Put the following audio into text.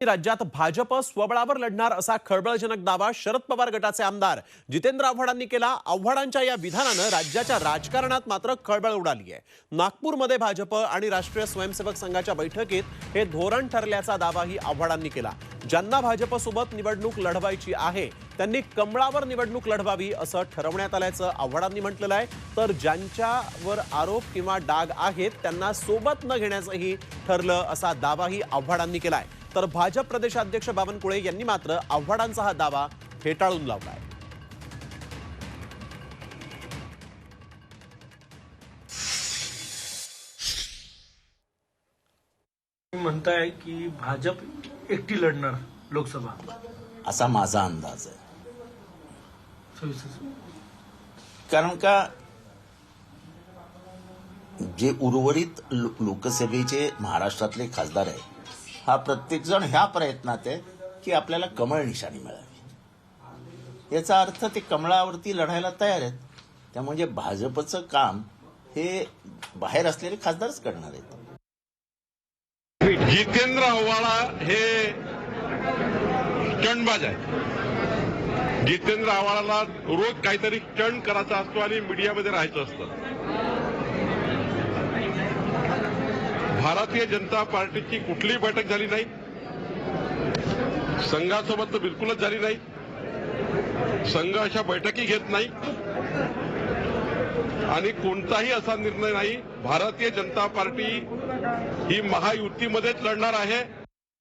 राज्यात भाजप स्वबळावर लढणार असा खळबळजनक दावा शरद पवार गटाचे आमदार जितेंद्र आव्हाडांनी केला. आव्हाडांच्या या विधानानं राज्याच्या राजकारणात मात्र खळबळ उडाली आहे नागपूरमध्ये भाजप आणि राष्ट्रीय स्वयंसेवक संघाच्या बैठकीत हे धोरण ठरल्याचा दावाही आव्हाडांनी केला. ज्यांना भाजपसोबत निवडणूक लढवायची आहे त्यांनी कमळावर निवडणूक लढवावी असं ठरवण्यात आल्याचं आव्हाडांनी म्हटलेलं आहे. तर ज्यांच्यावर आरोप किंवा डाग आहेत त्यांना सोबत न घेण्याचंही ठरलं असा दावाही आव्हाडांनी केला आहे तर भाजप प्रदेशाध्यक्ष बावनकुळे यांनी मात्र आव्हाडांचा हा दावा फेटाळून लावलाय. तुम्ही म्हणताय की भाजप एकटी लढणार लोकसभा. असा माझा अंदाज आहे. कारण का जे उर्वरित लो- लोकसभेचे महाराष्ट्रातले खासदार आहेत हा प्रत्येकजण ह्या प्रयत्नात आहे की आपल्याला कमळ निशाणी मिळावी. याचा अर्थ ते कमळावरती लढायला तयार आहेत. त्यामुळे म्हणजे भाजपचं काम हे बाहेर असलेले खासदारच करणार आहेत. जितेंद्र आव्हाडा हे स्टंटबाज आहे जितेंद्र आव्हाडाला रोज काहीतरी स्टंट करायचा असतो आणि मीडियामध्ये राहायचं असतं. भारतीय जनता पार्टीची कुठलीही बैठक झाली नाही. संघासोबत तर बिलकुलच झाली नाही. संघ अशा बैठकी घेत नाही. आणि कोणताही असा निर्णय नाही. भारतीय जनता पार्टी ही महायुतीमध्येच लढणार आहे.